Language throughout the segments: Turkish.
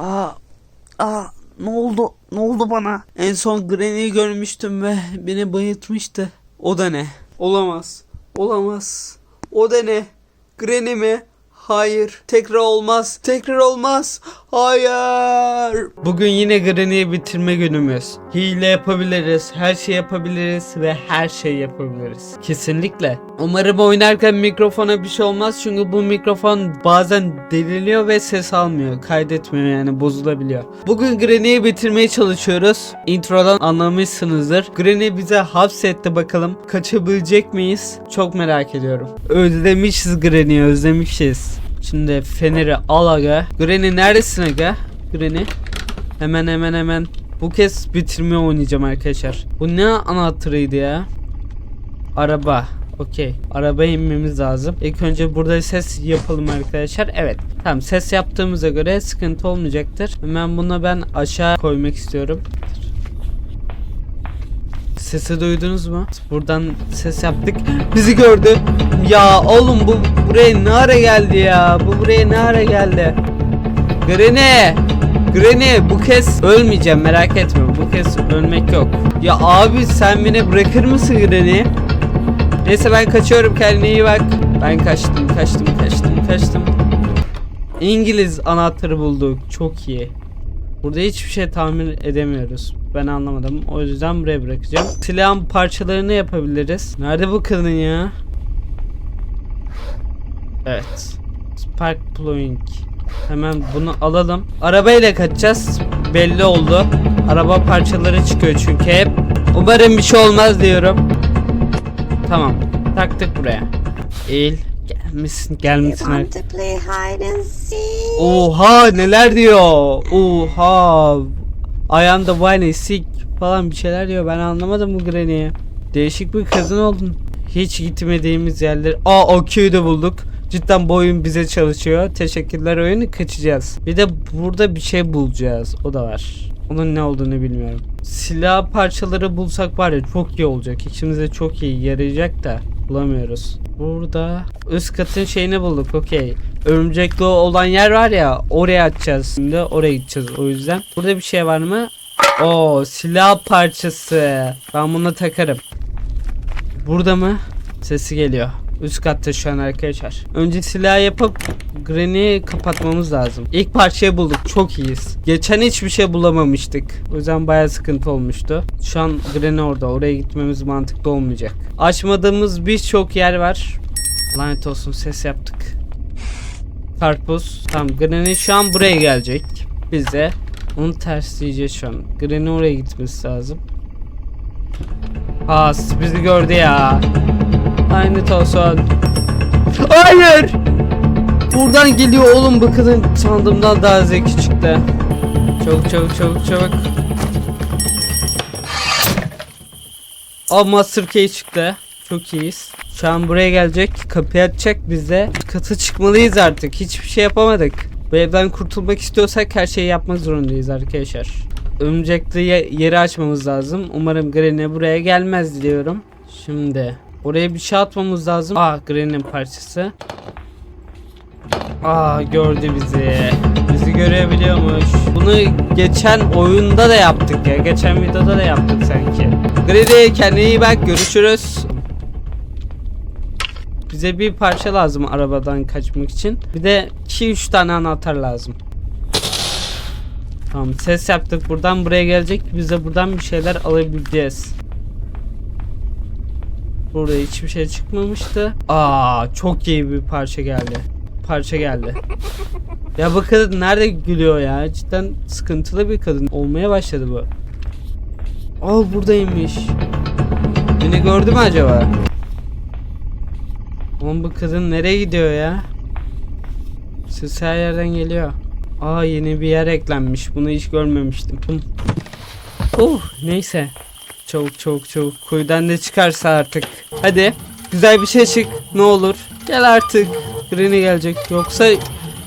Aa, aa, ne oldu? Ne oldu bana? En son Granny'i görmüştüm ve beni bayıltmıştı. O da ne? Olamaz. Olamaz. O da ne? Granny mi? Hayır. Tekrar olmaz. Tekrar olmaz. Hayır. Bugün yine Granny'yi bitirme günümüz. Hile yapabiliriz. Her şey yapabiliriz ve her şey yapabiliriz. Kesinlikle. Umarım oynarken mikrofona bir şey olmaz çünkü bu mikrofon bazen deliniyor ve ses almıyor. Kaydetmiyor yani bozulabiliyor. Bugün Granny'yi bitirmeye çalışıyoruz. Introdan anlamışsınızdır. Granny bize hapsetti bakalım. Kaçabilecek miyiz? Çok merak ediyorum. Özlemişiz Granny'yi özlemişiz. Şimdi Fener'i al aga. Granny neredesin aga? Granny. Hemen hemen hemen. Bu kez bitirme oynayacağım arkadaşlar. Bu ne anahtarıydı ya? Araba. Okey. Arabaya inmemiz lazım. İlk önce burada ses yapalım arkadaşlar. Evet. Tamam ses yaptığımıza göre sıkıntı olmayacaktır. Hemen bunu ben aşağı koymak istiyorum. Sesi duydunuz mu? Buradan ses yaptık. Bizi gördü. Ya oğlum bu buraya ne ara geldi ya? Bu buraya ne ara geldi? Granny! Granny bu kez ölmeyeceğim merak etme. Bu kez ölmek yok. Ya abi sen beni bırakır mısın Granny? Neyse ben kaçıyorum kendine iyi bak. Ben kaçtım kaçtım kaçtım kaçtım. İngiliz anahtarı bulduk. Çok iyi. Burada hiçbir şey tahmin edemiyoruz. Ben anlamadım. O yüzden buraya bırakacağım. Silahın parçalarını yapabiliriz. Nerede bu kadın ya? Evet. Spark Plowing. Hemen bunu alalım. Arabayla kaçacağız. Belli oldu. Araba parçaları çıkıyor çünkü hep. Umarım bir şey olmaz diyorum. Tamam. Taktık buraya. Eğil. Gelmişsin gelmişsin. Oha neler diyor. Oha. I am the sick falan bir şeyler diyor. Ben anlamadım bu Granny'i. Değişik bir kadın oldun. Hiç gitmediğimiz yerler. Aa okey'i de bulduk. Cidden bu oyun bize çalışıyor. Teşekkürler oyunu kaçacağız. Bir de burada bir şey bulacağız. O da var. Onun ne olduğunu bilmiyorum. Silah parçaları bulsak var ya çok iyi olacak. İçimize çok iyi yarayacak da bulamıyoruz. Burada üst katın şeyini bulduk. Okey. Örümcekli olan yer var ya oraya atacağız. Şimdi oraya gideceğiz o yüzden. Burada bir şey var mı? Oo silah parçası. Ben bunu takarım. Burada mı? Sesi geliyor. Üst katta şu an arkadaşlar. Önce silah yapıp Granny'i kapatmamız lazım. İlk parçayı bulduk. Çok iyiyiz. Geçen hiçbir şey bulamamıştık. O yüzden bayağı sıkıntı olmuştu. Şu an Granny orada. Oraya gitmemiz mantıklı olmayacak. Açmadığımız birçok yer var. Lanet olsun ses yaptık. Karpuz. Tamam Granny şu an buraya gelecek. Biz de onu tersleyeceğiz şu an. Granny oraya gitmesi lazım. Has bizi gördü ya. Lanet olsun. Hayır. Buradan geliyor oğlum bu kadın sandığımdan daha zeki çıktı. Çabuk çabuk çabuk çabuk. Aa Master Key çıktı. Çok iyiyiz. Şu an buraya gelecek. Kapıyı açacak bize. Katı çıkmalıyız artık. Hiçbir şey yapamadık. Bu evden kurtulmak istiyorsak her şeyi yapmak zorundayız arkadaşlar. Örümcekli ye- yeri açmamız lazım. Umarım Granny buraya gelmez diyorum. Şimdi oraya bir şey atmamız lazım. Aa Granny'nin parçası. Aa gördü bizi. Bizi görebiliyormuş. Bunu geçen oyunda da yaptık ya. Geçen videoda da yaptık sanki. Granny kendine iyi bak. Görüşürüz. Bize bir parça lazım arabadan kaçmak için. Bir de 2-3 tane anahtar lazım. Tamam ses yaptık. Buradan buraya gelecek. Biz de buradan bir şeyler alabileceğiz. Burada hiçbir şey çıkmamıştı. Aa çok iyi bir parça geldi. Parça geldi. Ya bu kadın nerede gülüyor ya? Cidden sıkıntılı bir kadın olmaya başladı bu. Aa buradaymış. Beni gördü mü acaba? Oğlum bu kadın nereye gidiyor ya? Ses her yerden geliyor. Aa yeni bir yer eklenmiş. Bunu hiç görmemiştim. Oh neyse. Çabuk çabuk çabuk. Kuyudan ne çıkarsa artık. Hadi. Güzel bir şey çık. Ne olur. Gel artık. Granny gelecek. Yoksa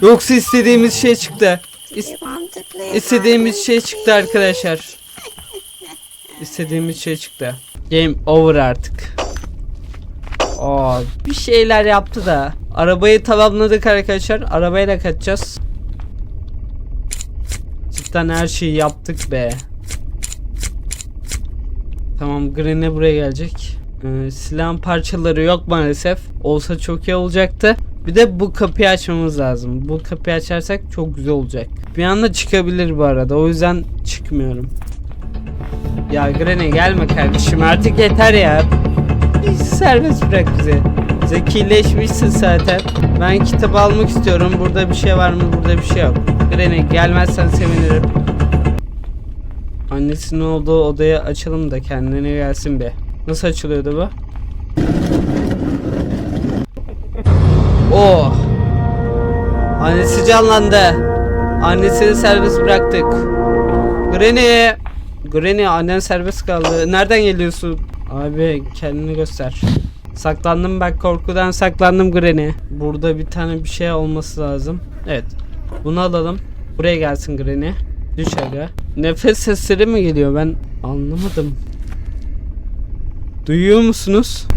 yoksa istediğimiz şey çıktı. İs- You want to play hide istediğimiz şey çıktı arkadaşlar. İstediğimiz şey çıktı. Game over artık. Aa, bir şeyler yaptı da. Arabayı tamamladık arkadaşlar. Arabayla kaçacağız. Baştan her şeyi yaptık be. Tamam Granny buraya gelecek. Ee, silahın parçaları yok maalesef. Olsa çok iyi olacaktı. Bir de bu kapıyı açmamız lazım. Bu kapıyı açarsak çok güzel olacak. Bir anda çıkabilir bu arada. O yüzden çıkmıyorum. Ya Granny gelme kardeşim artık yeter ya. Bir serbest bırak bizi. Zekileşmişsin zaten. Ben kitap almak istiyorum. Burada bir şey var mı? Burada bir şey yok. Granny gelmezsen sevinirim. Annesinin olduğu odayı açalım da kendine gelsin be. Nasıl açılıyordu bu? Oh! Annesi canlandı. Annesini serbest bıraktık. Granny! Granny annen serbest kaldı. Nereden geliyorsun? Abi kendini göster. Saklandım bak korkudan saklandım Granny. Burada bir tane bir şey olması lazım. Evet. Bunu alalım. Buraya gelsin Granny. Düş aga. Nefes sesleri mi geliyor ben anlamadım. Duyuyor musunuz?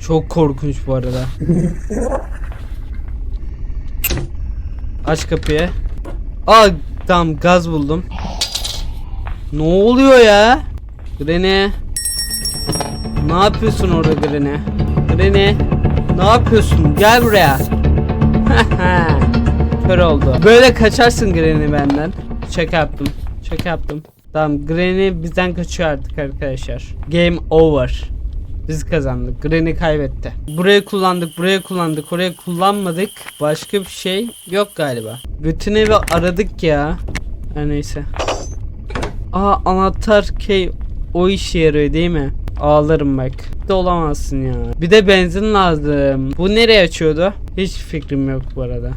Çok korkunç bu arada. Aç kapıyı. Aa tamam gaz buldum. Ne oluyor ya? Granny. Ne yapıyorsun orada Granny? Granny. Ne yapıyorsun? Gel buraya. Kör oldu. Böyle kaçarsın Granny benden. Şaka yaptım. Şaka yaptım. Tamam Granny bizden kaçıyor artık arkadaşlar. Game over. Biz kazandık. Granny kaybetti. Burayı kullandık, burayı kullandık, orayı kullanmadık. Başka bir şey yok galiba. Bütün evi aradık ya. Her neyse. Aa anahtar key o işe yarıyor değil mi? Ağlarım bak. De olamazsın ya. Bir de benzin lazım. Bu nereye açıyordu? Hiç fikrim yok bu arada.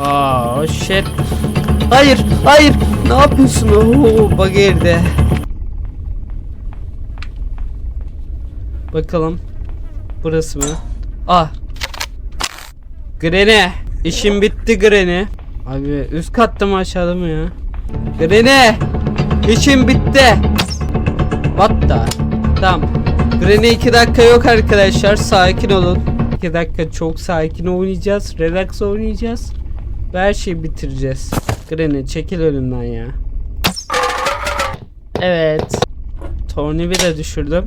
Aa shit. Hayır, hayır. Ne yapıyorsun? Oo, bug girdi. Bakalım. Burası mı? Ah. Granny. İşim bitti Granny. Abi üst katta mı aşağıda mı ya? Granny. İşim bitti. What the? Tamam. Granny 2 dakika yok arkadaşlar. Sakin olun. 2 dakika çok sakin oynayacağız. Relax oynayacağız. Ve her şeyi bitireceğiz. Granny çekil önümden ya. Evet. Tornavida düşürdüm.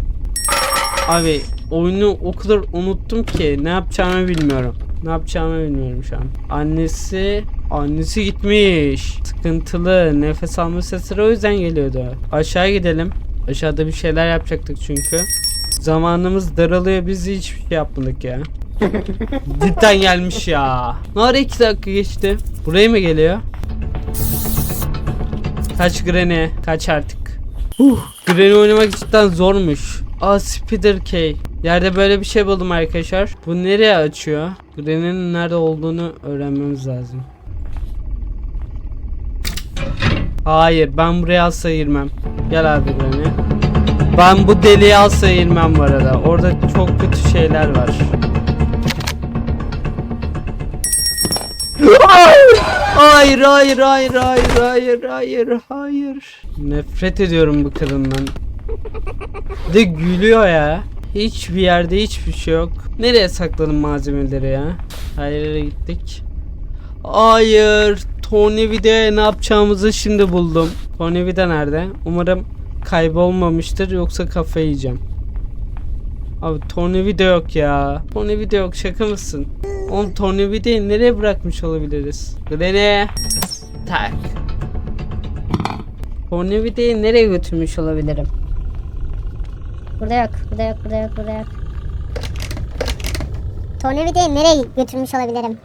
Abi oyunu o kadar unuttum ki ne yapacağımı bilmiyorum. Ne yapacağımı bilmiyorum şu an. Annesi annesi gitmiş. Sıkıntılı nefes alma sesleri o yüzden geliyordu. Aşağı gidelim. Aşağıda bir şeyler yapacaktık çünkü. Zamanımız daralıyor biz hiçbir şey yapmadık ya. Cidden gelmiş ya. Ara iki dakika geçti. Buraya mı geliyor? Kaç Granny. Kaç artık. Uh, Granny oynamak cidden zormuş. Aa Spider Key. Yerde böyle bir şey buldum arkadaşlar. Bu nereye açıyor? Granny'nin nerede olduğunu öğrenmemiz lazım. Hayır ben buraya asla girmem. Gel abi Granny. Ben bu deliğe asla girmem bu arada. Orada çok kötü şeyler var. Hayır hayır hayır hayır hayır hayır hayır. Nefret ediyorum bu kadından. De gülüyor ya. Hiçbir yerde hiçbir şey yok. Nereye sakladın malzemeleri ya? Her gittik. Hayır. Tony Vida'ya ne yapacağımızı şimdi buldum. Tony Vida nerede? Umarım kaybolmamıştır yoksa kafayı yiyeceğim. Abi tornavida yok ya. Tornavida yok şaka mısın? Oğlum tornavidayı nereye bırakmış olabiliriz? Glen'e. Tak. Tornavidayı nereye götürmüş olabilirim? Burada yok, burada yok, burada yok, burada yok. Tornavidayı nereye götürmüş olabilirim?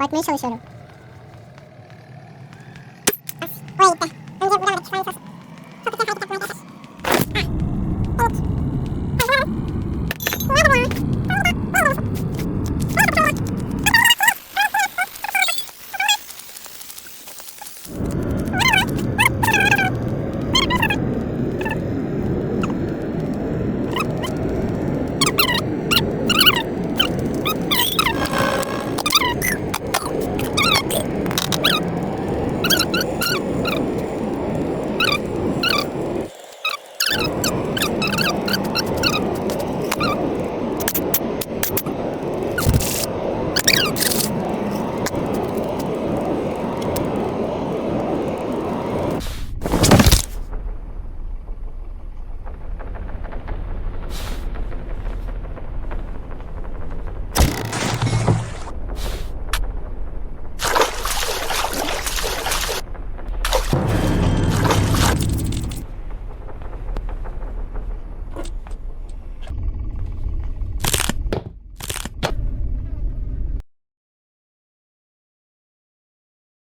Bakmaya çalışıyorum. Buraya gitti. Önce buradan bir tane